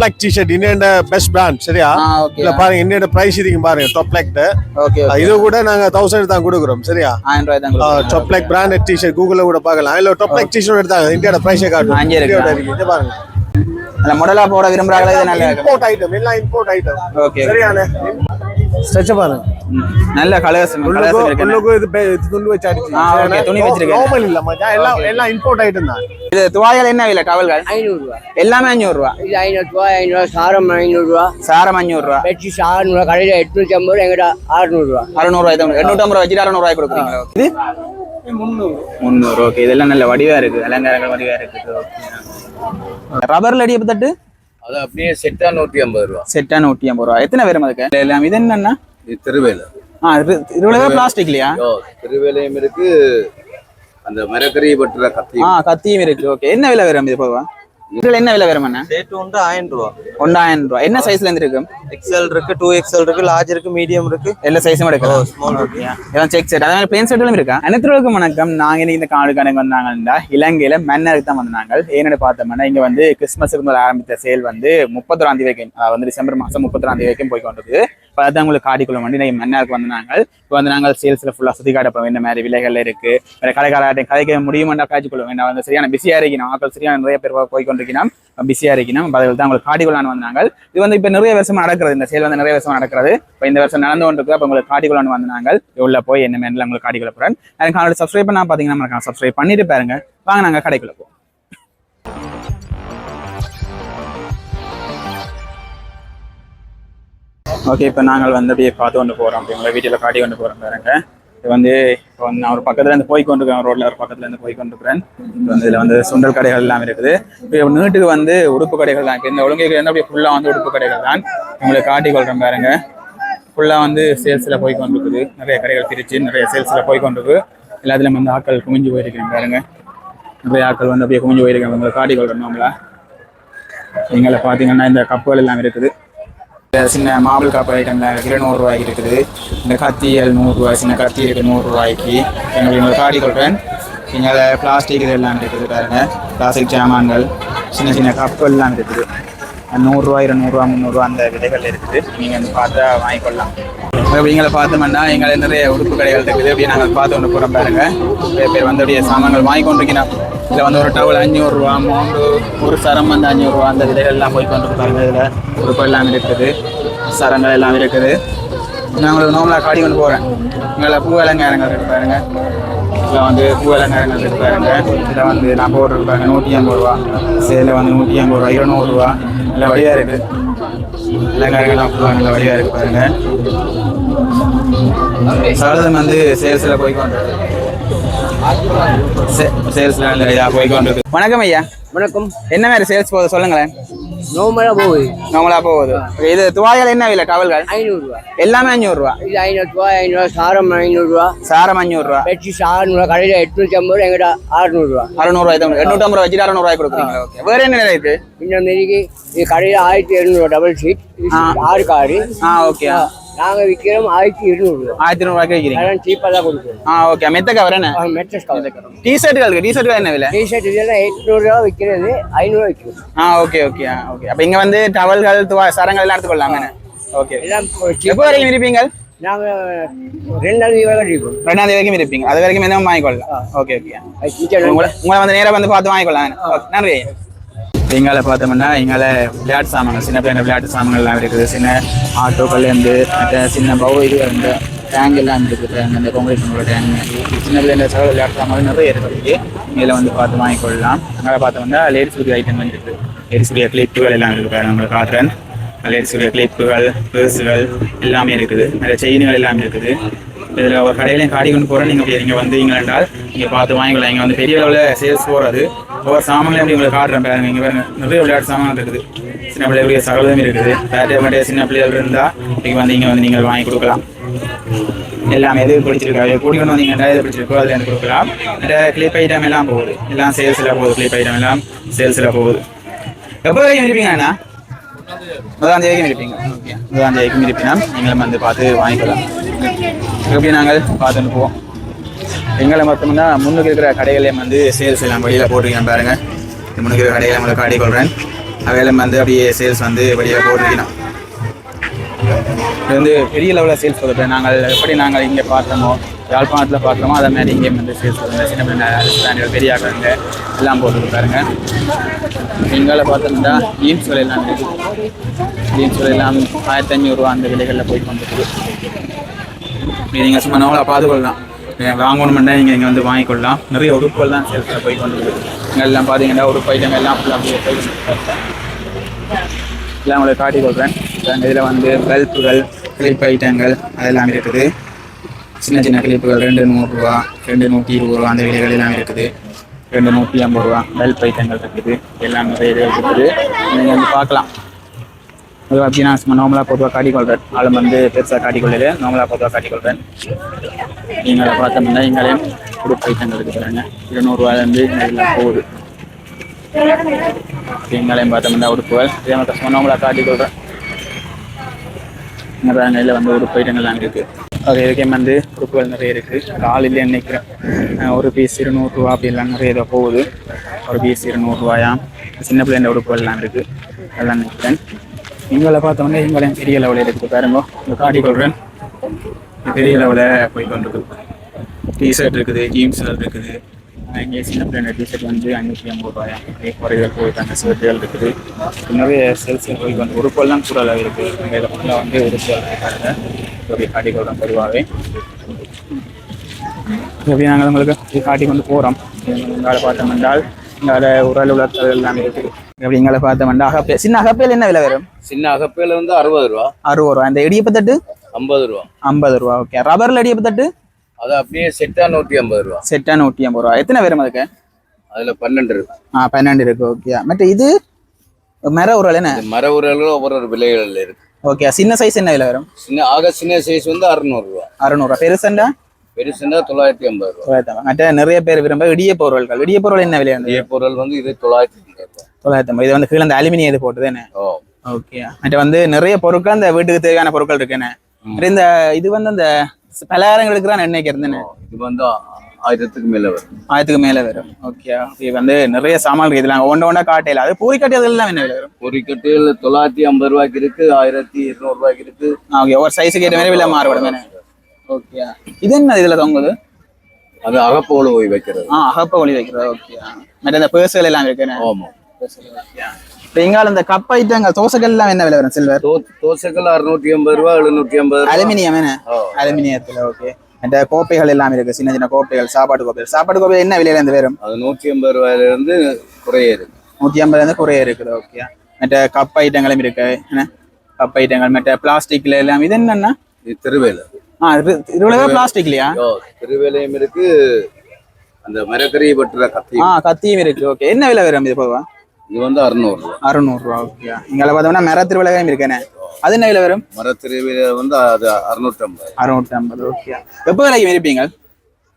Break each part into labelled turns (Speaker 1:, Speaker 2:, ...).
Speaker 1: Black T-shirt இன்னோட best brand சரியா? இல்ல பாருங்க இன்னோட பிரைஸ் இதுக்கு பாருங்க டாப் பிளாக்
Speaker 2: ஓகே
Speaker 1: இது கூட நாங்க தௌசண்ட் தான் கொடுக்குறோம் சரியா?
Speaker 2: ஆயிரம் ரூபாய் தான் கொடுக்குறீங்க.
Speaker 1: டாப் பிளாக் பிராண்டட் டிஷர்ட் கூகுள்ல கூட பார்க்கலாம். இல்ல டாப் பிளாக் டிஷர்ட் எடுத்தாங்க இந்தியாவோட பிரைஸே காட்டும் இங்க பாருங்க.
Speaker 2: நல்ல மாடலா போட விரும்புறாங்களே இது நல்ல
Speaker 1: இம்போர்ட் ஐட்டம் எல்லாம் இம்போர்ட் ஐட்டம்
Speaker 2: ஓகே
Speaker 1: சரியான ஸ்ட்ரெச் பாருங்க
Speaker 2: நல்ல கலர்ஸ்
Speaker 1: உள்ளுக்கு இது பே- இது துணி வச்சு அடிச்சு.
Speaker 2: துணி வச்சிருக்கேன்.
Speaker 1: நார்மல் இல்ல மச்சான் எல்லாம் எல்லாம் இம்போர்ட் ஐட்டம் தான்.
Speaker 2: இது துவாயல் என்ன விலை டவல்கள்
Speaker 3: ஐநூறுரூவா
Speaker 2: எல்லாமே அஞ்சூறு ரூபா
Speaker 3: இது ஐநூறுரூவா ஐநூறுரூவா சாரம் ஐநூறுரூவா
Speaker 2: சாரம் அஞ்சூறு ரூபா
Speaker 3: பெட்ஷீட் ஆறுநூறுவா கடையில் எட்நூற்றி ஐம்பது ரூபா எங்கிட்ட ஆறுநூறுவா
Speaker 2: அறுநூறு ரூபாய் தான் எண்ணூற்றம்பது ரூபாய் வச்சுட்டு அறுநூறு ரூபாய் கொடுக்குறீங்களா இது? முந்நூறு. ஓகே இதெல்லாம் நல்ல வடிவா இருக்கு அலங்காரங்கள் வடிவா இருக்கு ரப்பர்ல அடிய தட்டு?
Speaker 4: அது அப்படியே செட்டா நூற்றி ஐம்பது ரூபா.
Speaker 2: செட்டா நூற்றி ஐம்பது ரூபா. எத்தனை பேரும் அதுக்கு எல்லாம் இது என்னன்னா?
Speaker 4: இது திருவேலை.
Speaker 2: ஆ இருபது பிளாஸ்டிக் இல்லையா?
Speaker 4: திருவேலையும் இருக்கு. அந்த மரக்கறி பட்டுற கத்தி
Speaker 2: ஆ கத்தியும் இருக்கு. ஓகே என்ன விலை வரும் இது போவா இதுல என்ன விலை வரும்
Speaker 5: ரேட் வந்து ஆயிரம் ரூபா.
Speaker 2: ஒன்றாயிரம் ரூபாய் என்ன சைஸ்ல இருந்து இருக்கு?
Speaker 5: எக்ஸ்எல் இருக்கு டூ எக்ஸ்எல் இருக்கு லார்ஜ் இருக்கு மீடியம் இருக்கு.
Speaker 2: எல்லா சைஸும் எடுக்கலாம்.
Speaker 5: Small
Speaker 2: ஓகே இதெல்லாம் செக் செட் அதாவது பிளேன் செட்டும் இருக்கா? அனைத்துக்கும் வணக்கம். நாங்க இன்னைக்கு இந்த காடு கணக்கு வந்தாங்கன்னா இலங்கையில மன்னருக்கு தான் வந்தாங்க. ஏன்னு பார்த்தோம்னா இங்க வந்து கிறிஸ்மஸுக்கு முதல் ஆரம்பித்த சேல் வந்து முப்பத்தொராம் தேதி வரைக்கும் வந்து டிசம்பர் மாசம் முப்பத்தொராம் தேதி வரைக்கும் போய் கொண்டிருக்கு இப்போ அதான் உங்களுக்கு காட்டிக்குள்ள வந்து மன்னாருக்கு வந்து வந்தாங்க இப்போ வந்து நாங்கள் சேல்ஸில் ஃபுல்லா சுத்தி காட்டப்போம் இந்த மாதிரி விலைகள் இருக்கு. வேற கடைக்காரர்கிட்ட கதைக்க முடியுமாண்டா காய்ச்சிக்கொள்ள வேண்டாம். வந்து சரியான பிஸியாக இருக்கணும். ஆக்கள் சரியான நிறைய பேர் போய் கொண்டிருக்கணும் பிஸியா இருக்கணும். அதில் தான் உங்களுக்கு காட்டிக்கொள்ளான்னு வந்தாங்க இது வந்து இப்போ நிறைய வருஷம் நடக்கிறது. இந்த சேல் வந்து நிறைய வருஷம் நடக்கிறது. இப்போ இந்த வருஷம் நடந்து கொண்டிருக்கு அப்போ உங்களுக்கு காட்டிக்கொள்ளான்னு வந்தாங்க உள்ள போய் என்ன மேல உங்களுக்கு காட்டிக்கொள்ள போகிறேன் எனக்கு அவங்களோட சப்ஸ்கிரைப் பண்ணா பாத்தீங்கன்னா சப்ஸ்கிரைப் பண்ணிட்டு பாருங்க. வாங்க நாங்கள் கடைக்குள்ள போவோம். ஓகே இப்போ நாங்கள் வந்து அப்படியே பார்த்து கொண்டு போகிறோம் அப்படி உங்களை வீட்டில் காட்டி கொண்டு போகிறோம் பாருங்க. இது வந்து இப்போ வந்து நான் ஒரு பக்கத்தில் இருந்து போய் கொண்டிருக்கேன் ரோட்ல ஒரு பக்கத்தில் இருந்து போய் கொண்டிருக்கிறேன் இப்போ வந்து இதில் வந்து சுண்டல் கடைகள் எல்லாம் இருக்குது. இப்போ நீட்டுக்கு வந்து உடுப்பு கடைகள் தான். இப்போ இந்த ஒழுங்கைகள் வந்து அப்படியே ஃபுல்லாக வந்து உடுப்பு கடைகள் தான். உங்களை காட்டி கொள்கிறேன் பாருங்க. ஃபுல்லாக வந்து சேல்ஸில் போய் கொண்டிருக்குது நிறைய கடைகள் பிரித்து நிறைய சேல்ஸில் போய் கொண்டிருக்கு எல்லாத்துலேயும் வந்து ஆட்கள் குமிஞ்சு போயிருக்கேன் பாருங்க. நிறைய ஆட்கள் வந்து அப்படியே குமிஞ்சு போயிருக்காங்க. உங்களை காட்டி கொள்றேன் நம்மளா நீங்கள பார்த்தீங்கன்னா இந்த கப்புகள் எல்லாம் இருக்குது. சின்ன மாபிள் காப்பு ஐட்டமில் இருநூறு ரூபாய்க்கு இருக்குது. இந்த கத்தி நூறுரூவா சின்ன கத்தி இருக்குது நூறுரூவாய்க்கு. எங்களுக்கு உங்களுக்கு காடி கொள்கிறேன் நீங்கள் பிளாஸ்டிக் இதெல்லாம் இருக்குது பாருங்க. பிளாஸ்டிக் சாமான்கள் சின்ன சின்ன கப்புகள் எல்லாம் இருக்குது. நூறுரூவா இருநூறுவா முந்நூறுரூவா அந்த விலைகள் இருக்குது. நீங்கள் வந்து பார்த்தா வாங்கிக்கொள்ளலாம். எங்களை பார்த்தோம்னா எங்களை நிறைய உடுப்பு கடைகள் இருக்குது. அப்படியே நாங்கள் பார்த்து கொண்டு போகிறோம் பாருங்கள் நிறைய பேர் வந்து அப்படியே சாமான்கள் வாங்கி கொண்டிருக்கிறோம் இதில் வந்து ஒரு டவல் அஞ்சூறுரூவா மூன்று ஒரு சரம் வந்து அஞ்சூறுரூவா அந்த விதைகள்லாம் எல்லாம் போய் கொண்டு பாருங்கள் இதில். உடுப்பு எல்லாம் இருக்குது. சரங்கள் எல்லாம் இருக்குது. நான் உங்களுக்கு நோம்பலாக காடி கொண்டு போகிறேன் இங்கே பூ அலங்காரங்கள் இருக்கு பாருங்க. இதில் வந்து பூ அலங்காரங்கள் இருக்கு பாருங்க. இதில் வந்து நான் போடுறது பாருங்க நூற்றி ஐம்பது ரூபா. இதில் வந்து நூற்றி ஐம்பது ரூபா இருநூறுவா இல்லை வழியாக இருக்குது அலங்காரங்கள்லாம் ஃபுல்லாக நல்ல வழியாக இருக்கு பாருங்க. சரதம் வந்து சேல்ஸில் போய் கொண்டு சேல்ஸ்ல நிறையா போய் கொண்டு வணக்கம் ஐயா.
Speaker 3: வணக்கம்.
Speaker 2: என்ன மாதிரி சேல்ஸ் போகுது சொல்லுங்களேன்.
Speaker 3: நோமலாக போகுது.
Speaker 2: நார்மலா போகுது. இது துவாயல் என்ன விலை டவல்கள்
Speaker 3: ஐநூறுரூவா
Speaker 2: எல்லாமே அஞ்சூறு ரூபா
Speaker 3: இது ஐநூறுரூவா ஐநூறுரூவா சாரம் ஐநூறுரூவா
Speaker 2: சாரம் அஞ்சூறு ரூபா
Speaker 3: பெட்ஷீட் ஆறுநூறுவா கடையில் எட்நூற்றி ஐம்பது ரூபா எங்கிட்ட ஆறுநூறுவா
Speaker 2: அறுநூறு ரூபாய் தான் எண்ணூற்றம்பது ரூபாய் வச்சுட்டு அறுநூறு ரூபாய் கொடுக்குறீங்களா ஓகே. வேற என்ன விலை இருக்கு
Speaker 3: இந்த மாரிக்கு இது கடையில் ஆயிரத்தி எழுநூறுவா டபுள் சீட் இது
Speaker 2: ஆ.
Speaker 3: ஆறு காரு.
Speaker 2: ஆ ஓகே.
Speaker 3: நாங்கள் விற்கிறோம் ஆயிரத்தி இருநூறுவா
Speaker 2: ஆயிரத்தி வைக்கிறீங்க?
Speaker 3: அதெல்லாம் சீப்பாக தான் கொடுக்குறோம்.
Speaker 2: ஆ ஓகே மெத்த கவர் என்ன?
Speaker 3: மெட்ரஸ் கவர்
Speaker 2: டி ஷர்ட்டுகளுக்கு டி ஷர்ட்டுகள் என்ன விலை?
Speaker 3: டிஷர்ட் இதெல்லாம் எட்நூறுரூவா விற்கிறது ஐநூறுரூவா விற்கும்
Speaker 2: ஆ ஓகே ஓகே ஓகே அப்போ இங்க வந்து டவல்கள் சரங்கள் எல்லாம் எடுத்துக்கொள்ளலாம். ஓகே எப்போ வரைக்கும் இருப்பீங்க
Speaker 3: நாங்கள் ரெண்டாவது வரை இருக்கோம்
Speaker 2: ரெண்டாம் தேதி வரைக்கும் இருப்பீங்க அது வரைக்கும் எதுவும் வாங்கிக்கொள்ளலாம். ஓகே ஓகே உங்களை வந்து நேரா வந்து பார்த்து வாங்கிக்கொள்ளலாம். நன்றி. எங்களை பார்த்தோம்னா எங்களை விளையாட்டு சாமான்கள் சின்ன பிள்ளைங்க விளையாட்டு சாமான்கள்லாம் இருக்குது. சின்ன ஆட்டோக்கள்லேருந்து மற்ற சின்ன பவு இது இந்த டேங்க் எல்லாம் இருக்குது. டேங்க் அந்த பொங்கல் பொங்கல் டேங்க் சின்ன பிள்ளைங்க சகல விளையாட்டு சாமான் நிறைய இருக்குது. இதில் வந்து பார்த்து வாங்கிக்கொள்ளலாம். அங்கே பார்த்தோம்னா லேடிஸ் உரிய ஐட்டங்கள் இருக்குது. லேடிஸ் உரிய கிளிப்புகள் எல்லாம் இருக்குது நம்மளுக்கு காட்டுறேன். லேடிஸ் உரிய கிளிப்புகள் பேர்ஸுகள் எல்லாமே இருக்குது. நிறைய செயின்கள் எல்லாமே இருக்குது. இதில் ஒரு கடையிலையும் காடி கொண்டு போகிறேன் நீங்கள் நீங்கள் வந்தீங்க என்றால் நீங்கள் பார்த்து வாங்கிக்கலாம். இங்கே வந்து பெரிய அளவில் சேல்ஸ் போகிறது ஒவ்வொரு சாமான்லையும் அப்படி உங்களுக்கு காட்டுறேன் பாருங்க. இங்கே பாருங்க. நிறைய விளையாட்டு சாமான் இருக்குது. சின்ன பிள்ளைகளுடைய சகலதும் இருக்குது. பேட்டை மாட்டே சின்ன பிள்ளைகள் இருந்தால் இன்றைக்கு வந்து இங்கே வந்து நீங்கள் வாங்கி கொடுக்கலாம். எல்லாமே எது பிடிச்சிருக்காது கூடி கொண்டு வந்தீங்கன்னா எது பிடிச்சிருக்கோ அதில் எனக்கு கொடுக்கலாம். நிறைய கிளிப் ஐட்டம் எல்லாம் போகுது. எல்லாம் சேல்ஸில் போகுது கிளிப் ஐட்டம் எல்லாம் சேல்ஸில் போகுது. எப்போ வரைக்கும் இருப்பீங்க அண்ணா? முதலாம் தேதிக்கும் இருப்பீங்க. ஓகே. முதலாம் தேதிக்கும் இருப்பினா நீங்களும் வந்து பார்த்து வாங்கிக்கலாம். எப்படி நாங்கள் பார்த்துட்டு போவோம். எங்களை மொத்தம்னா முன்னுக்கு இருக்கிற கடைகளையும் வந்து சேல்ஸ் எல்லாம் வெளியில் போட்டிருக்கேன் பாருங்க. முன்னுக்கு இருக்கிற கடைகளை உங்களுக்கு காட்டி கொள்கிறேன் அவையிலும் வந்து அப்படியே சேல்ஸ் வந்து வெளியில் போட்டுக்கணும் இது வந்து பெரிய லெவலில் சேல்ஸ் கொடுப்பேன் நாங்கள் எப்படி நாங்கள் இங்கே பார்த்தோமோ யாழ்ப்பாணத்தில் பார்க்குறோமோ அதே மாதிரி இங்கே வந்து சேல்ஸ் கொடுங்க சின்ன சின்ன ரெஸ்டாரண்ட் பெரிய ஆக்கிறாங்க எல்லாம் போட்டு பாருங்க. எங்களை பார்த்தோம்னா ஜீன்ஸ் விலையெல்லாம் இருக்குது. ஜீன்ஸ் விலையெல்லாம் ஆயிரத்தி அஞ்சூறுரூவா அந்த விலைகளில் போய் கொண்டு நீங்கள் சும்மா நம்மளை பார்த்துக்கொள்ளலாம். நீங்கள் நீங்கள் இங்கே வந்து வாங்கிக்கொள்ளலாம். நிறைய உடுப்புகள் தான் சேல்ஸில் போய் கொண்டு இங்கே எல்லாம் பார்த்தீங்கன்னா உடுப்பு ஐட்டம் எல்லாம் ஃபுல்லாக அப்படியே போய் எல்லாம் உங்களுக்கு காட்டி கொள்கிறேன் இதில் வந்து பல்புகள் கிளிப் ஐட்டங்கள் அதெல்லாம் இருக்குது. சின்ன சின்ன கிளிப்புகள் ரெண்டு நூறுரூவா ரெண்டு நூற்றி இருபது ரூபா அந்த விலைகள் எல்லாம் இருக்குது. ரெண்டு நூற்றி ஐம்பது ரூபா பல்ப் ஐட்டங்கள் இருக்குது. எல்லாம் நிறைய இருக்குது. நீங்கள் வந்து பார்க்கலாம். அது அப்படின்னா சும்மா நார்மலாக பொதுவாக காட்டிக்கொள்கிறேன் ஆளும் வந்து பெருசாக காட்டிக்கொள்ளல நார்மலாக பொதுவாக காட்டிக்கொள்கிறேன் நீங்களை பார்த்தோம்னா எங்களையும் உடுப்பு ஐட்டங்கள் இருக்கிறாங்க இருநூறுவாயிலேருந்து எல்லாம் போகுது. எங்களையும் பார்த்தோம்னா உடுப்புகள் இதே மாதிரி சும்மா நார்மலாக காட்டிக்கொள்கிறேன் இங்கே நிலையில் இதில் வந்து உடுப்பு ஐட்டங்கள்லாம் இருக்குது அது இதுக்கே வந்து உடுப்புகள் நிறைய இருக்குது காலையில் நினைக்கிறேன். ஒரு பீஸ் இருநூறுரூவா அப்படிலாம் நிறைய இதாக போகுது. ஒரு பீஸ் இருநூறுவாயா? சின்ன பிள்ளைங்க உடுப்புகள்லாம் இருக்குது அதெல்லாம் நினைக்கிறேன். எங்களை பார்த்தோன்னே எங்களையும் பெரிய லெவலில் இருக்குது. பாருங்க இந்த காட்டிக்கொள்கிறேன் பெரிய லெவலில் போய் கொண்டிருக்கு டிஷர்ட் இருக்குது ஜீன்ஸ் இருக்குது. இங்கே சின்ன பிள்ளைங்க டிஷர்ட் வந்து அஞ்சூற்றி ஐம்பது ரூபாயா? குறைகள் போயிட்டாங்க ஷர்ட்டுகள் இருக்குது. நிறைய சேல்ஸ் போய் வந்து உறுப்பெல்லாம் கூட அளவு இருக்குது இங்கே இதை ஃபுல்லாக வந்து உறுப்புகள் இருக்காங்க இப்படி காட்டிக்கொள்கிறோம் பொதுவாகவே இப்படி நாங்கள் உங்களுக்கு? காட்டி கொண்டு போகிறோம் இங்கால பார்த்தோம் என்றால் இங்கே உரல் உலர்த்தல் எல்லாம் இருக்குது. இப்படி இங்கால பார்த்தோம் என்றால் அகப்பே சின்ன அகப்பேல் என்ன விலை வரும்?
Speaker 4: சின்ன அகப்பையில வந்து அறுபது ரூபா.
Speaker 2: அறுபது ரூபா. இந்த இடியப்பத்தட்டு
Speaker 4: ஐம்பது ரூபா.
Speaker 2: ஐம்பது ரூபா. ஓகே ரப்பரில் இடியப்பத்தட்டு
Speaker 4: அது அப்படியே செட்டா நூற்றி ஐம்பது ரூபா.
Speaker 2: செட்டாக நூற்றி ஐம்பது ரூபா. எத்தனை வரும் அதுக்கு?
Speaker 4: அதுல பன்னெண்டு இருக்கு.
Speaker 2: ஆ பன்னெண்டு இருக்கு. ஓகே மற்ற இது மர உரல் என்ன?
Speaker 4: மர உரல்களும் ஒவ்வொரு விலைகள் இருக்கு.
Speaker 2: ஓகே சின்ன சைஸ் என்ன விலை வரும்?
Speaker 4: சின்ன ஆக சின்ன சைஸ் வந்து அறுநூறு ரூபா.
Speaker 2: அறுநூறுவா பெருசண்டா?
Speaker 4: பெருசுன்னா தொள்ளாயிரத்தி ஐம்பது ரூபா.
Speaker 2: தொள்ளாயிரத்தி மற்ற நிறைய பேர் விரும்ப இடியப்ப உரல்கள். இடியப்ப உரல் என்ன விலை
Speaker 4: இதே பொருள் வந்து இது தொள்ளாயிரத்தி ஐம்பது ரூபா.
Speaker 2: தொள்ளாயிரத்தி ஐம்பது. இது வந்து கீழே அந்த அலுமினியம் இது போட்டது என்ன?
Speaker 4: ஓ.
Speaker 2: ஓகே மற்ற வந்து நிறைய பொருட்கள் அந்த வீட்டுக்கு தேவையான பொருட்கள் இருக்கு என்ன? இந்த இது வந்து அந்த பலகாரங்களுக்கு தான் எண்ணெய்க்கு இருந்தேன்னு
Speaker 4: இது வந்து ஆயிரத்துக்கு மேல வரும்.
Speaker 2: ஆயிரத்துக்கு மேல வரும். ஓகே இது வந்து நிறைய சாமான் இதெல்லாம் ஒன்று ஒன்றா காட்டையில அது பூரி காட்டி அதெல்லாம் என்ன வரும்?
Speaker 4: ஒரு கட்டில் தொள்ளாயிரத்தி ஐம்பது ரூபாய்க்கு இருக்கு. ஆயிரத்தி இருநூறு ரூபாய்க்கு இருக்கு.
Speaker 2: ஓகே ஒரு சைஸுக்கு ஏற்ற மாதிரி விலை மாறுபடும் ஓகே இது என்ன இதுல தொங்குது?
Speaker 4: அது அகப்போல போய் வைக்கிறது.
Speaker 2: ஆ அகப்ப ஒளி வைக்கிறது. ஓகே மற்ற இந்த பேர்ஸ்கள் எல்லாம் இருக்கு என்ன?
Speaker 4: ஆமா.
Speaker 2: இப்போ இங்கால இந்த கப் ஐட்டங்கள் தோசைகள் எல்லாம் என்ன விலை வரும் சில்வர்
Speaker 4: தோசைகள் அறுநூற்றி ஐம்பது ரூபா எழுநூற்றி ஐம்பது
Speaker 2: அலுமினியம் என்ன? அலுமினியத்துல ஓகே அந்த கோப்பைகள் எல்லாம் இருக்கு சின்ன சின்ன கோப்பைகள் சாப்பாடு கோப்பைகள். சாப்பாடு கோப்பை என்ன விலையில இருந்து வரும்?
Speaker 4: அது நூற்றி ஐம்பது ரூபாயில இருந்து குறைய இருக்கு
Speaker 2: நூற்றி ஐம்பதுல இருந்து குறைய இருக்குது ஓகே மற்ற கப் ஐட்டங்களும் இருக்கு என்ன? கப் ஐட்டங்கள் மற்ற பிளாஸ்டிக்ல எல்லாம் இது என்னன்னா?
Speaker 4: திருவேலை.
Speaker 2: ஆ இருபது பிளாஸ்டிக்லையா
Speaker 4: திருவேலையும் இருக்கு அந்த மரக்கறி வெட்டுற கத்தி
Speaker 2: ஆ கத்தியும் இருக்கு ஓகே என்ன விலை வரும் இது போவா
Speaker 4: இது வந்து அறுநூறு
Speaker 2: அறுநூறுவா ஓகே இங்கே பார்த்தோம்னா மர திருவிழாவும் இருக்கேனே. அது என்ன விலை வரும்?
Speaker 4: மர திருவேலை வந்து அது அறுநூற்றி ஐம்பது
Speaker 2: அறுநூற்றி ஐம்பது ஓகே எப்போ விலைக்கு இருப்பீங்க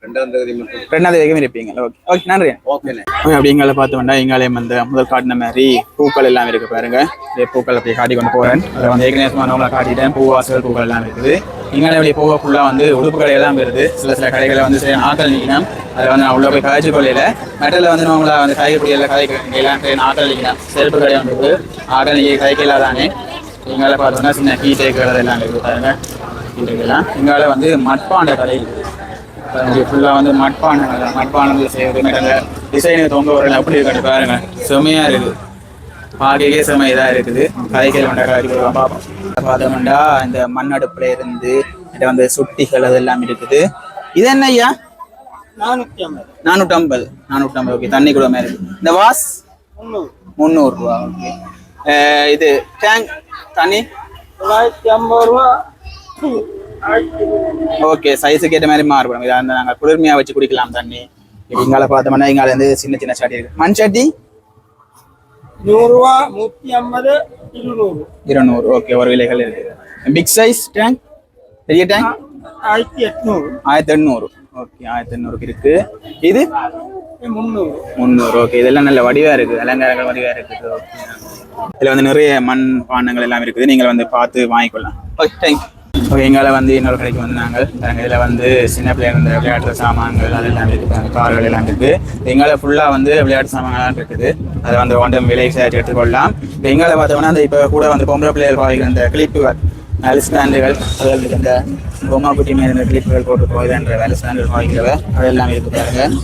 Speaker 4: ரெண்டாம் தேதி மட்டும்
Speaker 2: வரைக்கும் இருப்பீங்க. ஓகே ஓகே நன்றி.
Speaker 4: ஓகேண்ணே
Speaker 2: ஓகே அப்படி எங்களை பார்த்தோம்னா எங்களையும் அந்த முதல் காட்டின மாதிரி பூக்கள் எல்லாம் இருக்கு பாருங்க. பூக்கள் அப்படியே காட்டி கொண்டு போறேன். அதை வந்து ஏற்கனவே நம்மளை காட்டிட்டேன். பூவாசல் பூக்கள் எல்லாம் இருக்குது. இங்கே அப்படியே போக ஃபுல்லாக வந்து உடுப்பு கடை எல்லாம் வருது. சில சில கடைகளை வந்து சரி ஆக்கள் நிற்கணும். அதில் வந்து நான் உள்ள போய் காய்ச்சி கொள்ளையில மெட்டலில் வந்து நம்மள வந்து காய்கறி எல்லாம் காய் எல்லாம் சரி ஆக்கள் நிற்கணும். செருப்பு கடை வந்து ஆக்கள் நிற்க காய்க்கல தானே இங்கால பார்த்தோம்னா சின்ன கீ டேக்குறது எல்லாம் இருக்குது பாருங்க. கீ இங்கால வந்து மட்பாண்ட கடை இருக்குது ஃபுல்லாக வந்து மட்பானை மட்பானங்கள் செய்யறது மேடம் டிசைனு தொங்க வரல அப்படி இருக்காது பாருங்க. செம்மையா இருக்குது. பார்க்கவே செம்ம இதாக இருக்குது. கதைகள் வண்ட காரி பார்ப்போம். பார்த்தோம்னா இந்த மண் அடுப்புல இருந்து இது வந்து சுட்டிகள் அதெல்லாம் இருக்குது. இது என்ன ஐயா? நானூற்றி ஐம்பது. நானூற்றி ஐம்பது ஓகே தண்ணி கூட மாதிரி இருக்கு. இந்த வாஸ்? முந்நூறு. ரூபா. ஓகே இது டேங்க் தண்ணி?
Speaker 3: தொள்ளாயிரத்தி ஐம்பது ரூபா.
Speaker 2: ஓகே சைஸுக்கு ஏற்ற மாதிரி மாறுபடும் இதை வந்து நாங்கள் குளிர்மையாக வச்சு குடிக்கலாம் தண்ணி. இங்கால பார்த்தோம்னா இங்கால இருந்து சின்ன சின்ன சட்டி இருக்கு. மண் சட்டி?
Speaker 3: நூறுரூவா நூற்றி ஐம்பது இருநூறு.
Speaker 2: இருநூறு. ஓகே ஒரு விலைகள் இருக்கு. பிக் சைஸ் டேங்க் பெரிய டேங்க்
Speaker 3: ஆயிரத்தி எட்நூறு.
Speaker 2: ஆயிரத்தி எண்ணூறு ஓகே ஆயிரத்தி எண்ணூறுக்கு இருக்கு. இது?
Speaker 3: முந்நூறு.
Speaker 2: முந்நூறு. ஓகே இதெல்லாம் நல்ல வடிவா இருக்கு. அலங்காரங்கள் வடிவா இருக்குது. ஓகே இதுல வந்து நிறைய மண் பாண்டங்கள் எல்லாம் இருக்குது. நீங்கள் வந்து பார்த்து வாங்கிக்கொள்ளலாம். ஓகே தேங்க் ஓகே எங்களை வந்து இன்னொரு கடைக்கு வந்தாங்க. நாங்கள் இதில் வந்து சின்ன பிள்ளைங்க இந்த விளையாட்டு சாமான்கள் அதெல்லாம் இருக்குது கார்கள் எல்லாம் இருக்குது எங்களை ஃபுல்லாக வந்து விளையாட்டு சாமான்லாம் இருக்குது. அதை வந்து ஒன்றும் விலை சேர்த்து எடுத்துக்கொள்ளலாம். இப்போ எங்களை பார்த்தோம்னா அந்த இப்போ கூட வந்து பொம்பளை பிள்ளைகள் பாவிக்கிற அந்த கிளிப்புகள் வேல் ஸ்டாண்டுகள் அதாவது இந்த பொம்மா குட்டி மேல கிளிப்புகள் போட்டு போகுதுன்ற வேல் ஸ்டாண்டுகள் அதெல்லாம் இருக்கு பாருங்கள்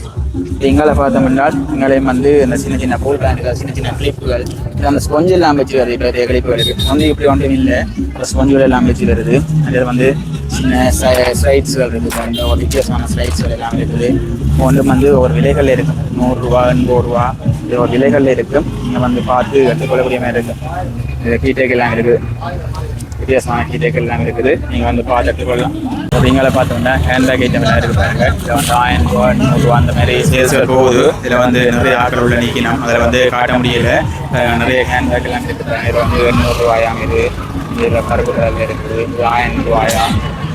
Speaker 2: எங்களை பார்த்தோம் என்றால் எங்களையும் வந்து இந்த சின்ன சின்ன பூல் பேண்டுகள் சின்ன சின்ன கிளிப்புகள் அந்த ஸ்பொஞ்சு எல்லாம் வச்சு வருது. பெரிய கிளிப்பு வருது. வந்து இப்படி ஒன்றும் இல்லை. அந்த ஸ்பொஞ்சுகள் எல்லாம் வச்சு வருது. அதில் வந்து சின்ன ஸ்லைட்ஸ்கள் இருக்குது இந்த ஒரு வித்தியாசமான ஸ்லைட்ஸ்கள் எல்லாம் இருக்குது. ஒன்றும் வந்து ஒரு விலைகள் இருக்கும் நூறுரூவா எண்பது ரூபா இது ஒரு விலைகள் இருக்கும் இங்கே வந்து பார்த்து கற்றுக்கொள்ளக்கூடிய மாதிரி இருக்கும் இது கீட்டேக்கு எல்லாம் இருக்குது. வித்தியாசமான கீதைகள் எல்லாம் இருக்குது. நீங்க வந்து பார்த்துட்டு கொள்ளலாம் நீங்களே பார்த்தோம்னா ஹேண்ட்பேக் ஐட்டம் எல்லாம் இருக்கு பாருங்க. இதில் வந்து ஆயிரம் ரூபா நூறுரூவா அந்த மாதிரி சேல்ஸ்கள் போகுது. இதில் வந்து நிறைய ஆக்கள் உள்ள நீக்கினோம் அதில் வந்து காட்ட முடியல. நிறைய ஹேண்ட்பேக் எல்லாம் இருக்குது இதில் வந்து எண்ணூறுரூவாயாம் இது இதில் கருப்பு கலரில் இருக்குது. இது ஆயிரம் ரூபாயா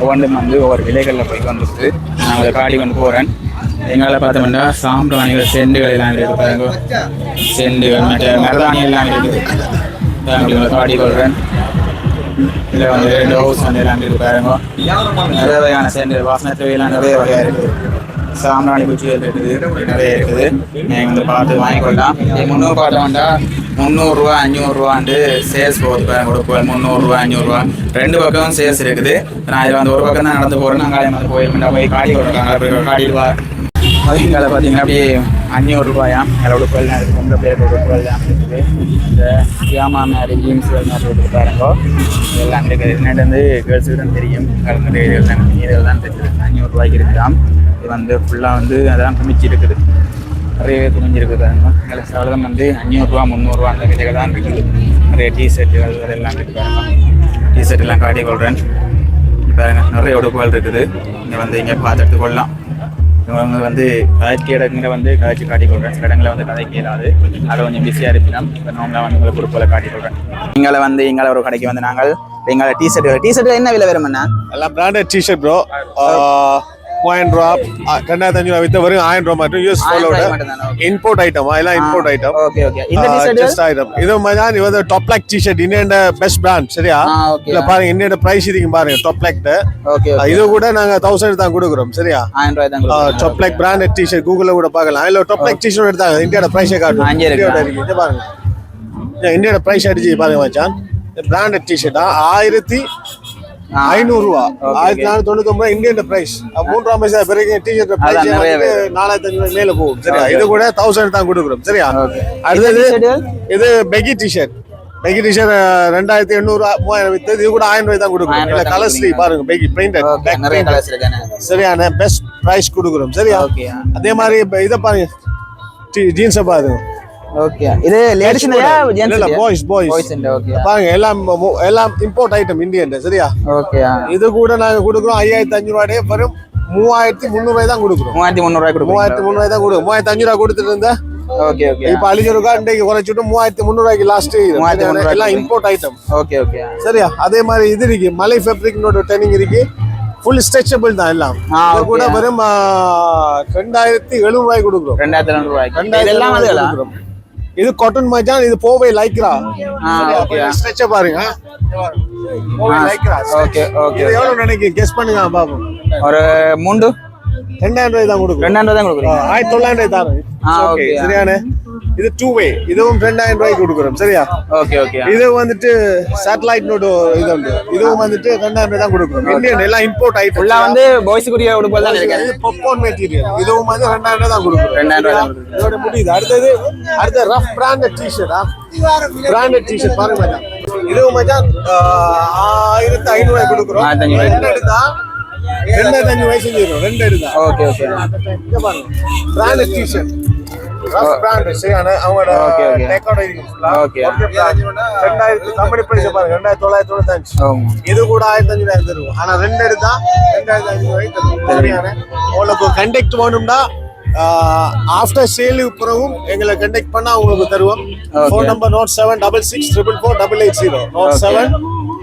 Speaker 2: ஒவ்வொன்றும் வந்து ஒவ்வொரு விலைகளில் போய் வந்துருக்கு நான் அதை காட்டி கொண்டு போகிறேன் எங்களால் பார்த்தோம்னா சாம்பிராணிகள் செண்டுகள் எல்லாம் இருக்குது பாருங்க. செண்டுகள் மற்ற மரதாணி எல்லாம் இருக்குது. காடி காட்டி கொள்கிறேன் இதில் வந்து ஹவுஸ் வந்து எல்லாம் இருக்காருங்க நிறைய வகையான சேர்ந்து வாசனை தேவையெல்லாம் நிறைய வகையாக இருக்குது. சாம்ராணி குச்சிகள் இருக்குது. நிறைய இருக்குது. நீங்கள் வந்து பார்த்து வாங்கிக்கொள்ளலாம். நீங்கள் முந்நூறு பார்த்தோம்னா முந்நூறுரூவா அஞ்சூறுரூவான்ட்டு சேல்ஸ் போகுது பாருங்க கொடுப்போம் முந்நூறுரூவா அஞ்சூறுரூவா ரெண்டு பக்கம் சேல்ஸ் இருக்குது. நான் இதில் வந்து ஒரு பக்கம் தான் நடந்து போகிறேன் நான் காலையில் வந்து போயிருக்கேன் போய் காடி கொடுக்குறாங்க காடிடுவா அதுங்களை பார்த்தீங்கன்னா அப்படியே அஞ்சூறு ரூபாயாம் அதில் உடுப்புகள்லாம் இருக்குது பொம்பளை பிள்ளைகள் உடுப்புகள்லாம் இருக்குது. இந்த ஜியாமா மாதிரி ஜீன்ஸ் மாதிரி இருக்குது பாருங்க. இதெல்லாம் இருக்குது என்னட்டு வந்து கேர்ள்ஸுக்கு தான் தெரியும். கலந்து இதெல்லாம் இதெல்லாம் தெரியுது. அஞ்சூறு ரூபாய்க்கு இருக்கலாம். இது வந்து ஃபுல்லாக வந்து அதெல்லாம் குமிச்சு இருக்குது நிறையவே குமிஞ்சிருக்கு பாருங்க. எங்களை சவலம் வந்து அஞ்சூறுரூவா முந்நூறுரூவா அந்த விதைகள் தான் இருக்குது நிறைய டிஷர்ட்டுகள் அதெல்லாம் இருக்குது பாருங்க. டிஷர்ட் எல்லாம் காட்டி கொள்கிறேன் பாருங்க நிறைய உடுப்புகள் இருக்குது. இங்கே வந்து இங்கே பார்த்து எடுத்துக்கொள்ளலாம் இவங்க வந்து கதைக்கு இடங்களை வந்து கதைச்சு காட்டி கொடுறேன் சில இடங்களை வந்து கதைக்கு இயலாது. அதை கொஞ்சம் பிஸியாக இருக்கலாம் இப்போ வந்து உங்களுக்கு குரூப்பில் காட்டி கொடுறேன் எங்களை வந்து எங்களை ஒரு கடைக்கு வந்து நாங்கள் எங்களை டிஷர்ட் டிஷர்ட் என்ன விலை வரும்ண்ணா
Speaker 1: எல்லாம் பிராண்டட் டிஷர்ட் ப்ரோ மூவாயிரம் ரூபா ரெண்டாயிரத்தி அஞ்சு ரூபா வித்த வரும். ஆயிரம் ரூபா மட்டும்
Speaker 2: மட்டும்தானா? Okay.
Speaker 1: இம்போர்ட் ஐட்டம் எல்லாம் இம்போர்ட் ஐட்டம்
Speaker 2: ஓகே ஓகே இந்த
Speaker 1: ஜஸ்ட் ஐட்டம் இது மாதிரி இது top lock T-shirt Indian best brand சரியா? இல்ல பாருங்க இந்தியோட பிரைஸ் இதுக்கு பாருங்க டாப் லாக் இது கூட நாங்க தௌசண்ட் தான் கொடுக்குறோம் சரியா?
Speaker 2: தான்.
Speaker 1: டாப் லாக் பிராண்டட் டிஷர்ட் கூகுள்ல கூட பார்க்கலாம். இல்ல டாப் லாக் டிஷர்ட் எடுத்தாங்க இந்தியோட பிரைஸே காட்டும்
Speaker 2: அங்கே இருக்கா?
Speaker 1: இந்தியோட இருக்கு? இது பாருங்க. இந்தியோட பிரைஸ் அடிச்சு பாருங்க மச்சான். பிராண்டட் டிஷர்ட்டா ஆயிரத்தி
Speaker 2: ஆ.
Speaker 1: ஐநூறு ரூபா ஆயிரத்தி நானூத்தி தொண்ணூத்தி ஒன்பது இந்தியன் பிரைஸ் மூன்றாம் பைசா பிறகு டிஷர்ட் பிரைஸ் நாலாயிரத்தி அஞ்சூறு மேல போகும். சரியா? இது கூட தௌசண்ட் தான் கொடுக்குறோம். சரியா. அடுத்தது? இது பெகி டிஷர்ட் பெகி டிஷர்ட் ரெண்டாயிரத்தி எண்ணூறு மூவாயிரம் வித்து இது கூட ஆயிரம் ரூபாய் தான் கொடுக்குறோம். இல்ல
Speaker 2: தான்
Speaker 1: கலர்ஸ்லி பாருங்க பெகி
Speaker 2: இருக்கானே.
Speaker 1: சரியான பெஸ்ட் பிரைஸ் கொடுக்குறோம். சரியா? அதே மாதிரி இதை பாருங்க. ஜீன்ஸை பாருங்க.
Speaker 2: ஓகே இது லேடிஸ்
Speaker 1: இல்ல இல்ல பாய்ஸ் பாய்ஸ்
Speaker 2: பாய்ஸ் ஓகே
Speaker 1: பாருங்க எல்லாம் இம்போர்ட் ஐட்டம் இந்தியன் சரியா?
Speaker 2: ஓகே
Speaker 1: இது கூட நாங்க கொடுக்குறோம் ஐயாயிரத்தி அஞ்சு ரூபாயே வரும் மூவாயிரத்தி முந்நூறு ரூபாய் தான் கொடுக்குறோம்.
Speaker 2: மூவாயிரத்தி
Speaker 1: முந்நூறு தான் கொடுக்கும் மூவாயிரத்தி அஞ்சு ரூபா கொடுத்துட்டு இருந்தா
Speaker 2: ஓகே ஓகே
Speaker 1: இப்ப அழிஞ்ச ரூபா இன்றைக்கு குறைச்சிட்டு மூவாயிரத்தி லாஸ்ட் எல்லாம் இம்போர்ட் ஐட்டம்
Speaker 2: ஓகே ஓகே
Speaker 1: சரியா? அதே மாதிரி இது இருக்கு. மலை ஃபேப்ரிக்னோட ட்ரெயினிங் இருக்கு. ஃபுல் ஸ்ட்ரெச்சபிள் தான் எல்லாம். கூட. வெறும் ரெண்டாயிரத்தி எழுநூறு ரூபாய் கொடுக்குறோம்.
Speaker 2: ரெண்டாயிரத்தி ரெண்டு ரூபாய்க்கு
Speaker 1: ரெண்டாயிரத்தி இது காட்டன் மச்சான் இது போவை லைக்ரா. ஸ்ட்ரெச்ச பாருங்க.
Speaker 2: okay.
Speaker 1: இது எவ்வளவு நினைக்கிறீங்க? கெஸ் பண்ணுங்க பாப்போம்
Speaker 2: ஒரு மூண்டு
Speaker 1: ரெண்டாயிரம் ரூபாய் தான் கொடுக்குறோம்.
Speaker 2: ரெண்டாயிரம் ரூபாய் தான் கொடுக்குறீங்க.
Speaker 1: ஆயிரத்தி தொள்ளாயிரம் ரூபாய் தரோம் ஓகே. சரியான இது டூ வே இதுவும் ரெண்டாயிரம் ரூபாய்க்கு கொடுக்குறோம். சரியா?
Speaker 2: ஓகே ஓகே
Speaker 1: இது வந்துட்டு சேட்டலைட் நோடு இது உண்டு. இதுவும் வந்துட்டு ரெண்டாயிரம் ரூபாய் தான் கொடுக்குறோம். இந்தியன் எல்லாம் இம்போர்ட் ஐட்டம்
Speaker 2: ஃபுல்லா வந்து பாய்ஸுக்குரிய உடுப்புகள் தான் இருக்கு
Speaker 1: இது பாப்கார்ன் மெட்டீரியல் இதுவும் வந்து ரெண்டாயிரம் ரூபாய் தான் கொடுக்குறோம்.
Speaker 2: ரெண்டாயிரம் ரூபாய் தான்.
Speaker 1: இதோட முடியுது. அடுத்தது அடுத்த ரஃப் பிராண்டட் டிஷர்ட்டா பிராண்டட் டிஷர்ட் பாருங்க மச்சான். இதுவும் மச்சான் ஆயிரத்தி ஐநூறு ரூபாய் கொடுக்குறோம். ரெண்டு எடுத்தா? ரெண்டாயிரத்தி அஞ்சு வயசு ரெண்டு எடுத்தா.
Speaker 2: ஓகே ஓகே
Speaker 1: பாருங்க. பிராண்டட் டிஷர்ட் இது கூட ஆயிரத்தி அஞ்சு தருவோம் ஆனா ரெண்டு எடுத்தா ரெண்டாயிரத்தி அஞ்சு கண்டெக்ட் வேணும்னா ஆஃப்டர் சேலுக்கு பிறகும் எங்களை கண்டெக்ட் பண்ணா உங்களுக்கு தருவோம். Phone number note seven double six triple four double eight zero note. Seven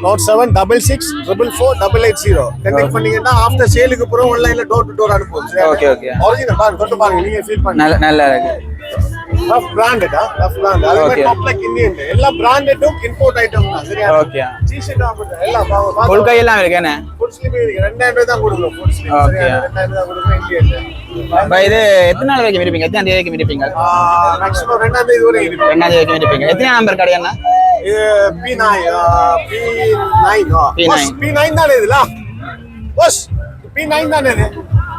Speaker 1: note seven double six triple four double eight zero contact பண்ணீங்கன்னா ஆஃப்டர் சேலுக்கு பிறகு ஆன்லைன்ல டோர் டு டோர் அனுப்புவோம். ஒரிஜினல் பாருங்க தொட்டு பாருங்க. நீங்க ஃபீல் பண்ணுங்க.
Speaker 2: நல்ல நல்லா இருக்கு.
Speaker 1: ரஃப் பிராண்டடா ரஃப் பிராண்ட் அது
Speaker 2: Okay.
Speaker 1: டாப் லைக் இந்தியன் எல்லாம் பிராண்டடும் இம்போர்ட் ஐட்டம் தான் சரியா?
Speaker 2: ஓகே
Speaker 1: டி-ஷர்ட் ஆகட்டும் எல்லாம்
Speaker 2: ஃபுல் கையெல்லாம் இருக்கு என்ன?
Speaker 1: ஃபுல் ஸ்லீவ் இருக்கு. ரெண்டாயிரம் ரூபாய் தான் கொடுக்குறோம் ஃபுல் ஸ்லீவ். சரியா? ரெண்டாயிரம் ரூபாய் கொடுக்குறோம் இந்தியன்
Speaker 2: இப்போ இது எத்தனை நாள் வரைக்கும் இருப்பீங்க எத்தனை தேதி வரைக்கும் இருப்பீங்க
Speaker 1: மேக்ஸிமம் ரெண்டாம் தேதி வரை இருக்கு
Speaker 2: ரெண்டாம் தேதி வரைக்கும் இருப்பீங்க எத்தனை நம்பர் கடை என்ன?
Speaker 1: இது P nine P nine
Speaker 2: P9.
Speaker 1: P nine தானே இதுல? பஸ் பி நைன் தானே இது?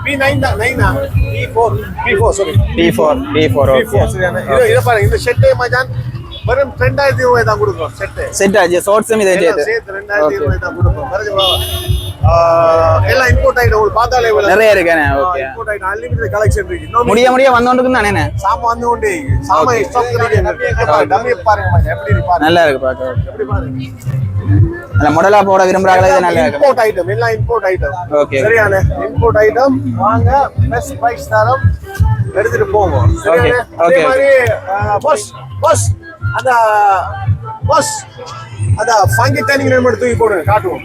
Speaker 1: பி நைன் தான் நைனா P four P four sorry
Speaker 2: D four D four
Speaker 1: P
Speaker 2: okay
Speaker 1: four சரியான இது இதை பாருங்க இந்த ஷெட்டே மச்சான் வெறும் ரெண்டாயிரத்தி ரூபாய் தான் கொடுக்குறோம் ஷெட்டு
Speaker 2: செட் ஆச்சு ஷார்ட்ஸும் இதை சேர்த்து
Speaker 1: சேர்த்து ரெண்டாயிரத்தி ரூபாய் தான் கொடுப்போம் பாருங்க எல்லாம் இம்போர்ட் ஆயிடும் உங்களுக்கு பார்த்தாலே
Speaker 2: நிறைய ஓகே
Speaker 1: இம்போர்ட் ஆயிடும் அன்லிமிட்டட் கலெக்ஷன் இருக்கு.
Speaker 2: முடிய முடிய வந்தோண்டுக்கு தானே
Speaker 1: சாமான் வந்து கொண்டே சாமான் ஸ்டாக் இருக்கு. டம்மி பாருங்க. மச்சான் எப்படி இருக்கு
Speaker 2: நல்லா இருக்கு பார்க்க
Speaker 1: எப்படி பாருங்க?
Speaker 2: நல்ல மாடலா போட விரும்புறாங்களே? இது நல்லா
Speaker 1: இம்போர்ட் ஐட்டம் எல்லாம் இம்போர்ட் ஐட்டம்
Speaker 2: Okay.
Speaker 1: சரியான இம்போர்ட் ஐட்டம் வாங்க. பெஸ்ட் பிரைஸ் தரம். எடுத்துட்டு போவோம். அதே
Speaker 2: Okay.
Speaker 1: மாதிரி பஸ் பஸ் அந்த பஸ் அந்த ஃபங்கி டேனிங் நேம் எடுத்து தூக்கி போடுங்க காட்டுவோம்.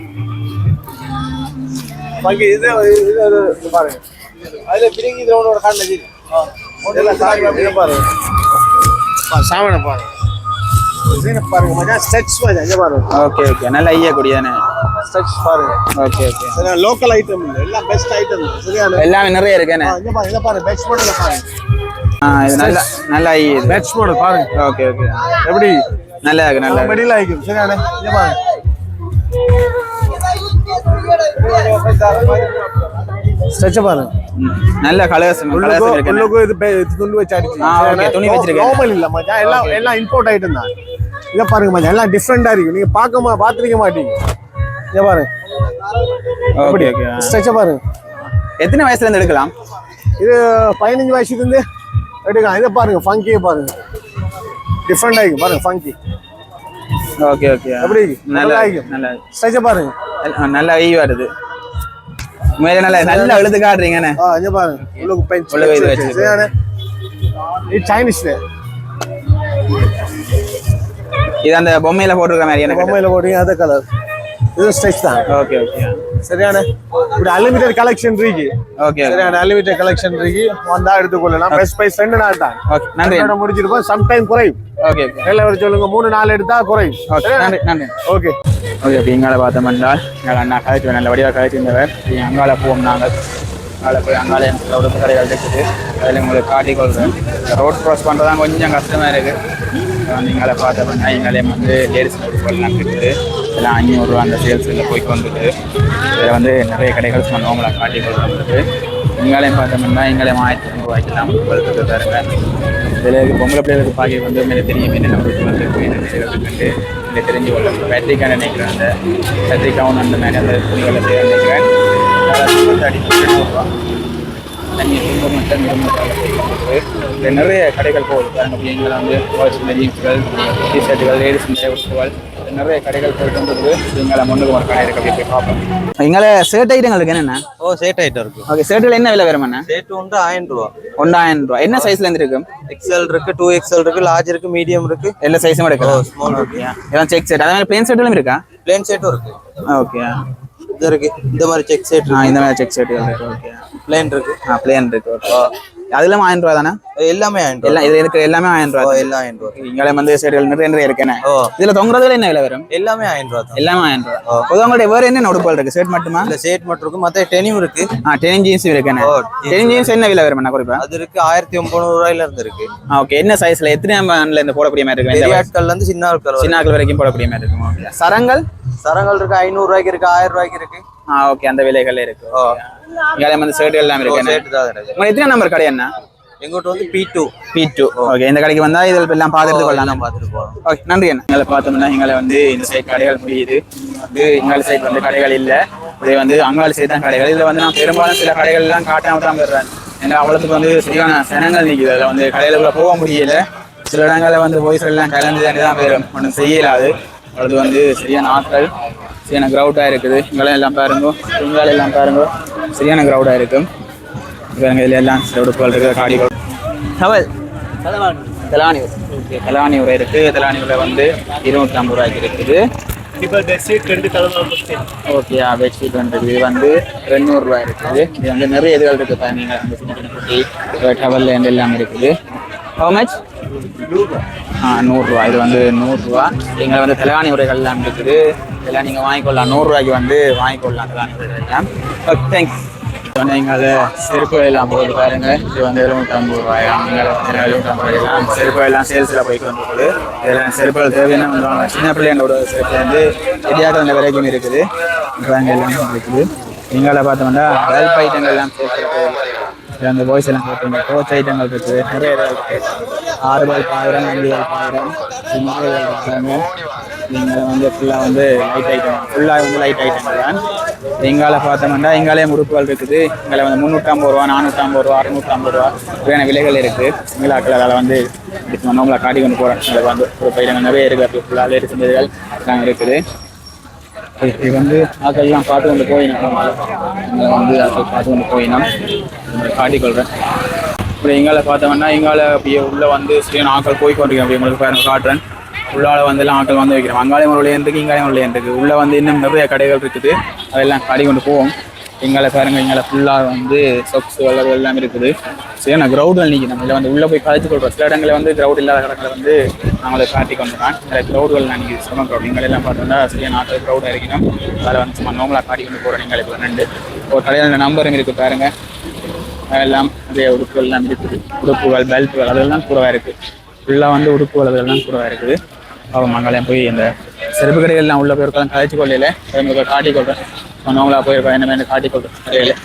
Speaker 1: ஃபங்கி இது இது இது இது பாருங்க. அதுல பிரிங்கி இதோட காட்டுல இதெல்லாம் சாரி இதை பாருங்க. பா, சாமனை பாருங்க. இது பாருங்க மச்சான் ஸ்டெச் மச்சான் இங்க பாருங்க.
Speaker 2: Okay okay. நல்ல ஐயா கூடியதானே
Speaker 1: ஸ்டெச் பாருங்க.
Speaker 2: Okay okay.
Speaker 1: சரியா? லோக்கல் ஐட்டம் இல்ல. எல்லாம் பெஸ்ட் ஐட்டம் சரியான
Speaker 2: எல்லாமே நிறைய இருக்கேண்ணே
Speaker 1: இங்க பாருங்க இத பாருங்க பெட்ச் மாடல பாருங்க.
Speaker 2: ஆ இது நல்ல நல்ல ஐ இது.
Speaker 1: பெட்ச் மாடல் பாருங்க.
Speaker 2: Okay okay.
Speaker 1: எப்படி?
Speaker 2: நல்லா இருக்கு நல்லா
Speaker 1: மெடில ஐக்கும் சரியான இங்க பாருங்க. ஸ்ட்ரெச் பாருங்க.
Speaker 2: நல்ல கலர்ஸ்
Speaker 1: உள்ளுக்கு இது துணி வச்சு அடிச்சு.
Speaker 2: துணி வச்சிருக்கேன்.
Speaker 1: நார்மல் இல்ல மச்சான். எல்லாம் எல்லாம் இம்போர்ட் ஐட்டம் தான். இத பாருங்க மச்சான் எல்லாம் டிஃபரெண்டா இருக்கு. நீங்க பார்க்க பாத்துருக்க மாட்டீங்க. இங்க பாருங்க
Speaker 2: ஓகே ஓகே
Speaker 1: ஸ்ட்ரெச் பாருங்க
Speaker 2: எத்தனை வயசுல இருந்து எடுக்கலாம்?
Speaker 1: இது பதினஞ்சு வயசுல இருந்து எடுக்கலாம். இதை பாருங்க ஃபங்கியை பாருங்க. டிஃப்ரெண்ட் ஆகிக்கும் பாருங்க ஃபங்கி
Speaker 2: ஓகே ஓகே
Speaker 1: எப்படி? இருக்கு?
Speaker 2: நல்ல
Speaker 1: நல்லா இருக்கு.
Speaker 2: நல்ல
Speaker 1: ஸ்ட்ரெச்சை பாருங்க.
Speaker 2: நல்ல- ஐ வருது. மேல நல்ல நல்ல எழுத்து காட்டுறீங்கண்ணே.
Speaker 1: ஆ இங்க பாருங்க. உள்ளுக்கு பெஞ்ச்
Speaker 2: உள்ளுக்கு இது.
Speaker 1: சரியான இது சைனீஸ்ல
Speaker 2: இது அந்த பொம்மையில போட்டிருக்க மாதிரி எனக்கு
Speaker 1: பொம்மையில போட்டீங்க அதே கலர் இது ஸ்ட்ரெச் தான்.
Speaker 2: ஓகே ஓகே
Speaker 1: சரியான இப்படி அன்லிமிட்டட் கலெக்ஷன் இருக்கு.
Speaker 2: ஓகே
Speaker 1: சரியான அன்லிமிட்டட் கலெக்ஷன் இருக்கு. வந்தா எடுத்துக்கொள்ளலாம். பெஸ்ட் பிரைஸ் ரெண்டு நாள் தான்.
Speaker 2: ஓகே நன்றி.
Speaker 1: முடிச்சிருப்போம். சம் டைம் குறையும்
Speaker 2: ஓகே
Speaker 1: எல்லாம் வர சொல்லுங்க மூணு நாள் எடுத்தா குறையும்.
Speaker 2: ஓகே நன்றி நன்றி.
Speaker 1: ஓகே
Speaker 2: ஓகே இப்போ இங்கால பார்த்தோம் என்றால் எங்கள் அண்ணா கழிச்சு நல்ல வடிவாக கழிச்சிருந்தவர் இங்கே அங்கால போவோம் நாங்கள். அங்கால போய் அங்காலே எனக்கு உடுப்பு கடைகள் இருக்குது. அதில் உங்களுக்கு காட்டிக்கொள்கிறேன் ரோட் க்ராஸ் பண்ணுறது தான் கொஞ்சம் கஷ்டமாக இருக்குது வந்து இங்கால பார்த்தோம்னா எங்களே வந்து லேடிஸ் உடுப்புகள்லாம் இருக்குது இதெல்லாம் அஞ்சூறுரூவா அந்த சேல்ஸில் போய் கொண்டுட்டு இதில் வந்து நிறைய கடைகள் சும்மா நோம்பலாக காட்டிக் கொள்கிறது பார்த்தோம்னா எங்களையும் ஆயிரத்தி ஐநூறுவாய்க்கெல்லாம் உடுப்புகள் தருங்க இதில் பொம்பளை பிள்ளைகளுக்கு பாக்கி வந்து மேலே தெரியும் என்னென்ன உடுப்புகள் வந்து என்னென்ன இதை தெரிஞ்சு கொள்ளும் பேட்டரிக்கான நினைக்கிறேன் அந்த. பேட்டரிக்காவும் அந்த மாதிரி அந்த துணிகளை செய்ய நினைக்கிறேன் வந்து தண்ணி மட்டும் நிறைய கடைகள் போகுது பாருங்க வந்து ஜீன்ஸ்கள் டிஷர்ட்டுகள் லேடிஸ் நிறைய கடைகள் போயிட்டு வந்துருக்கு எங்களை முன்னுக்கு ஒரு கடை இருக்கு அப்படி பார்ப்போம். எங்களை ஷர்ட் ஐட்டங்கள் இருக்கு. என்னென்ன?
Speaker 5: ஓ சேட் ஐட்டம் இருக்கு.
Speaker 2: ஓகே ஷர்ட்டில் என்ன விலை வரும் என்ன
Speaker 5: சேட்டு வந்து ஆயிரம் ரூபா.
Speaker 2: ஒன்றாயிரம் ரூபா. என்ன சைஸ்ல இருந்து இருக்கு?
Speaker 5: எக்ஸ்எல் இருக்கு டூ எக்ஸ்எல் இருக்கு லார்ஜ் இருக்கு மீடியம் இருக்கு.
Speaker 2: எல்லா சைஸும் எடுக்கலாம்
Speaker 5: ஸ்மால் இருக்கு.
Speaker 2: எல்லாம் செக் செட் அதே மாதிரி பிளேன் செட்டும் இருக்கா?
Speaker 5: பிளேன் செட்டும் இருக்கு.
Speaker 2: ஓகே
Speaker 5: இது இருக்கு. இந்த மாதிரி செக் செட்
Speaker 2: ஆ இந்த மாதிரி செக் செட் ஓகே
Speaker 5: பிளேன் இருக்கு.
Speaker 2: ஆ பிளேன் இருக்கு. ஓகே அதெல்லாம் ஆயிரம் ரூபா தானே?
Speaker 5: எல்லாமே ஆயிரம்
Speaker 2: எல்லாம் இது இருக்கிற எல்லாமே ஆயிரம் ரூபா
Speaker 5: ஓ
Speaker 2: தான்.
Speaker 5: எல்லாம் ஆயிரம் ரூபா
Speaker 2: இங்கே வந்து செடிகள் நிறைய நிறைய இருக்கேனே? இதுல தொங்குறதுல என்ன விலை வரும்?
Speaker 5: எல்லாமே ஆயிரம் ரூபா தான்.
Speaker 2: எல்லாமே ஆயிரம் ரூபா பொதுவாக உங்களுடைய வேற என்ன உடுப்புகள் இருக்கு? ஷர்ட் மட்டுமா?
Speaker 5: இல்ல சேட் மட்டும் இருக்கு. மத்த டெனியும் இருக்கு.
Speaker 2: ஆ டெனிம் ஜீன்ஸ் இருக்கேனே. டெனிம் ஜீன்ஸ் என்ன விலை வரும் நான் குறிப்பா?
Speaker 5: அது இருக்கு ஆயிரத்தி ஒன்பது ரூபாயில இருந்து இருக்கு
Speaker 2: ஓகே என்ன சைஸ்ல எத்தனை ஆம்பர்ல இருந்து போடக்கூடிய மாதிரி இருக்கு?
Speaker 5: பெரிய ஆட்கள்ல இருந்து சின்ன ஆட்கள்.
Speaker 2: சின்ன ஆட்கள் வரைக்கும் போடக்கூடிய மாதிரி இருக்கும். ஓகே சரங்கள்?
Speaker 5: சரங்கள் இருக்கு ஐநூறு ரூபாய்க்கு இருக்கு ஆயிரம் ரூபாய்க்கு இருக்கு.
Speaker 2: ஆ ஓகே அந்த விலைகள் இருக்கு. இங்கே வந்து ஷர்ட் எல்லாம் இருக்கு. உங்களுக்கு எத்தனை நம்பர் கடை என்ன
Speaker 5: எங்கிட்ட வந்து P two
Speaker 2: P two okay இந்த கடைக்கு வந்தா இதில் எல்லாம் பார்த்துட்டு கொள்ளலாம்
Speaker 5: பார்த்துட்டு போறோம்
Speaker 2: ஓகே நன்றி அண்ணா. எங்களை பார்த்தோம்னா எங்களை வந்து இந்த சைட் கடைகள் முடியுது. வந்து எங்கள் சைட் வந்து கடைகள் இல்லை. இதே வந்து அங்காள சைடு தான் கடைகள். இதில் வந்து நான் பெரும்பாலும் சில கடைகள் எல்லாம் காட்டாம தான் போடுறேன் ஏன்னா அவ்வளோத்துக்கு வந்து சரியான சனங்கள் நிற்குது அதில் வந்து கடையில போக முடியல. சில இடங்களில் வந்து போய் எல்லாம் கலந்து தான் போயிடும். ஒன்றும் செய்யலாது. அது வந்து சரியான ஆட்கள். சரியான க்ரௌடாக இருக்குது இங்கெல்லாம் எல்லாம் பாருங்க. இங்கால எல்லாம் பாருங்க. சரியான க்ரௌடாக இருக்கும் பாருங்க இதில் எல்லாம் சில உடுப்புகள் இருக்குது காடிகள் தவல். தலானி ஓகே தலானி உரை இருக்கு. தலானி உரை வந்து இருநூத்தி ஐம்பது ரூபாய்க்கு இருக்குது.
Speaker 1: இப்போ பெட்ஷீட் ரெண்டு கலர்
Speaker 2: ஓகே பெட்ஷீட் வந்து இது வந்து ரூபாய் இருக்குது. இது வந்து நிறைய இதுகள் இருக்கு பாருங்க. சின்ன சின்ன குட்டி டவல் எல்லாமே இருக்குது. ஹவு மச் ஆ நூறுரூவா. இது வந்து நூறுரூவா. எங்களை வந்து தலைவாணி உரைகள் எல்லாம் இருக்குது. இதெல்லாம் நீங்கள் வாங்கிக்கொள்ளலாம். நூறுரூவாய்க்கு வந்து வாங்கிக்கொள்ளலாம் தலைவாணி உரைகள் ஓகே தேங்க்ஸ் வந்து எங்களை செருப்பு எல்லாம் போகுது பாருங்க. இது வந்து எழுநூற்றம்பது ரூபாயாம் இங்கே எழுநூற்றம்பது ரூபாய்? செருப்பு எல்லாம் சேல்ஸில் போயிட்டு வந்துருக்குது. இதெல்லாம் செருப்புகள் தேவையான வந்து சின்ன பிள்ளைங்களோட செருப்பு வந்து தெரியாத அந்த வரைக்கும் இருக்குது. எல்லாம் இருக்குது. எங்களை பார்த்தோம்னா வெல்ப் ஐட்டங்கள் எல்லாம் சேர்க்கிறது அந்த பாய்ஸ் எல்லாம் போட்டுருங்க கோச் ஐட்டங்கள் இருக்குது நிறைய இருக்குது ஆறு பால் பாயிரம் அஞ்சு பால் பாயிரம் இருக்காங்க நீங்கள் வந்து ஃபுல்லாக வந்து லைட் ஐட்டம் ஃபுல்லாக வந்து லைட் ஐட்டங்கள் தான் எங்கால பார்த்தோம்னா எங்காலே முறுக்குகள் இருக்குது எங்களை வந்து முந்நூற்றம்பது ரூபா நானூற்றம்பது ரூபா அறுநூற்றம்பது ரூபா இப்படியான விலைகள் இருக்குது எங்களாக்கள் அதில் வந்து இப்போ நம்மளை காட்டி கொண்டு போகிறோம் எங்களுக்கு வந்து ஒரு பயிரங்கள் நிறைய இருக்குது அப்படி ஃபுல்லாக இருக்கின்றதுகள் நாங்கள் இருக்குது இது வந்து ஆக்கள்லாம் பார்த்து கொண்டு போயினோம் இங்கே வந்து ஆக்கள் பார்த்து கொண்டு போயினோம் காட்டிக்கொள்கிறேன் இப்படி எங்களை பார்த்தோம்னா எங்கால அப்படியே உள்ளே வந்து சரியான ஆக்கள் போய் கொண்டிருக்கேன் அப்படி உங்களுக்கு பாருங்க காட்டுறேன். உள்ளால வந்து எல்லாம் ஆக்கள் வந்து வைக்கிறோம் அங்காளையம் ஒரு வழியாக இருக்குது இங்காலையும் ஒரு இருக்குது உள்ளே வந்து இன்னும் நிறைய கடைகள் இருக்குது. அதெல்லாம் காட்டி கொண்டு போவோம். எங்களை பாருங்கள் எங்களை ஃபுல்லாக வந்து சொக்ஸ் வளர்வு எல்லாம் இருக்குது. சரி நான் கிரௌடில் நிற்கிறோம் இல்லை வந்து உள்ளே போய் கழிச்சு கொள்கிறோம் சில இடங்களில் வந்து க்ரௌட் இல்லாத இடங்களை வந்து நாங்களை காட்டி கொண்டு தான் க்ரௌடுகள் கிரௌடுகள் நான் நிற்கிது சும்மா க்ரௌட் எங்களை எல்லாம் பார்த்தோம்னா சரியா நாட்டில் க்ரௌடாக இருக்கணும். அதில் வந்து சும்மா நோமலாக காட்டி கொண்டு போகிறோம் எங்களை இப்போ ரெண்டு. ஒரு கடையில் நம்பரும் இருக்குது பாருங்கள் அதெல்லாம் நிறைய உடுப்புகள் எல்லாம் இருக்குது. உடுப்புகள் பெல்ட்டுகள் அதெல்லாம் கூடவா இருக்குது. ஃபுல்லாக வந்து உடுப்புகள் அதெல்லாம் கூடவா இருக்குது. அவங்க மங்களையும் போய் இந்த செருப்பு கடைகள்லாம் உள்ள போயிருக்கலாம். கழிச்சு கொள்ளையில. உங்களுக்கு காட்டி கொள்கிறேன் சொன்னவங்களா போயிருக்கோம் என்ன மாதிரி காட்டி கொள்கிறேன் கடையில்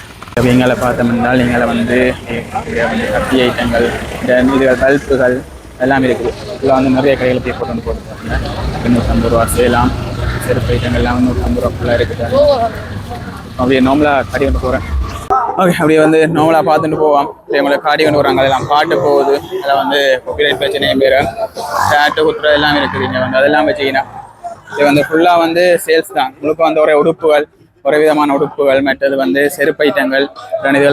Speaker 2: எங்களை பார்த்தோம்னால் எங்களை வந்து வந்து கத்தி ஐட்டங்கள் இந்த இதுகள் பல்புகள் எல்லாம் இருக்குது. ஃபுல்லாக வந்து நிறைய கடையில் போய் போட்டு வந்து போட்டுருக்காங்க. நூற்றம்பது ரூபா செய்யலாம் செருப்பு ஐட்டங்கள் எல்லாம் நூற்றம்பது ரூபா ஃபுல்லாக இருக்குது. அப்படியே நார்மலாக கடை கொண்டு போகிறேன் ஓகே அப்படியே வந்து நார்மலாக பார்த்துட்டு போவோம். இவங்களை காடி கொண்டு வராங்க. அதெல்லாம் பாட்டு போகுது. அதில் வந்து காப்பிரைட் பிரச்சனையும் பேர் சேட்டு குத்துறது எல்லாம் இருக்குது இங்கே வந்து அதெல்லாம் வச்சுக்கினா இது வந்து ஃபுல்லாக வந்து சேல்ஸ் தான். முழுக்க வந்து ஒரே உடுப்புகள் ஒரே விதமான உடுப்புகள் மற்றது வந்து செருப்பு ஐட்டங்கள்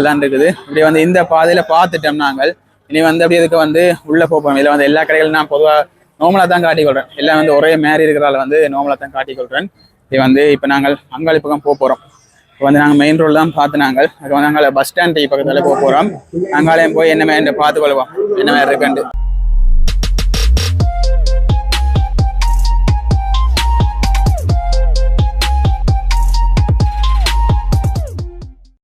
Speaker 2: தான் இருக்குது. இப்படி வந்து இந்த பாதையில் பார்த்துட்டோம் நாங்கள். இனி வந்து அப்படி இதுக்கு வந்து உள்ளே போப்போம். இதில் வந்து எல்லா கடைகளும் நான் பொதுவாக நோமலாக தான் காட்டிக்கொள்கிறேன் எல்லாம் வந்து ஒரே மாரி இருக்கிறதால வந்து நோமலாக தான் காட்டிக்கொள்கிறேன் இது வந்து இப்போ நாங்கள் அங்காளிப்பக்கம் போக போகிறோம் இப்போ வந்து நாங்கள் மெயின் ரோடு தான் பார்த்து நாங்கள் அது வந்து நாங்கள் பஸ் ஸ்டாண்ட் பக்கத்தில் போக போகிறோம் அங்காலையும் போய் என்ன மாதிரி பார்த்துக்கொள்வோம். என்ன மாதிரி இருக்குன்ட்டு.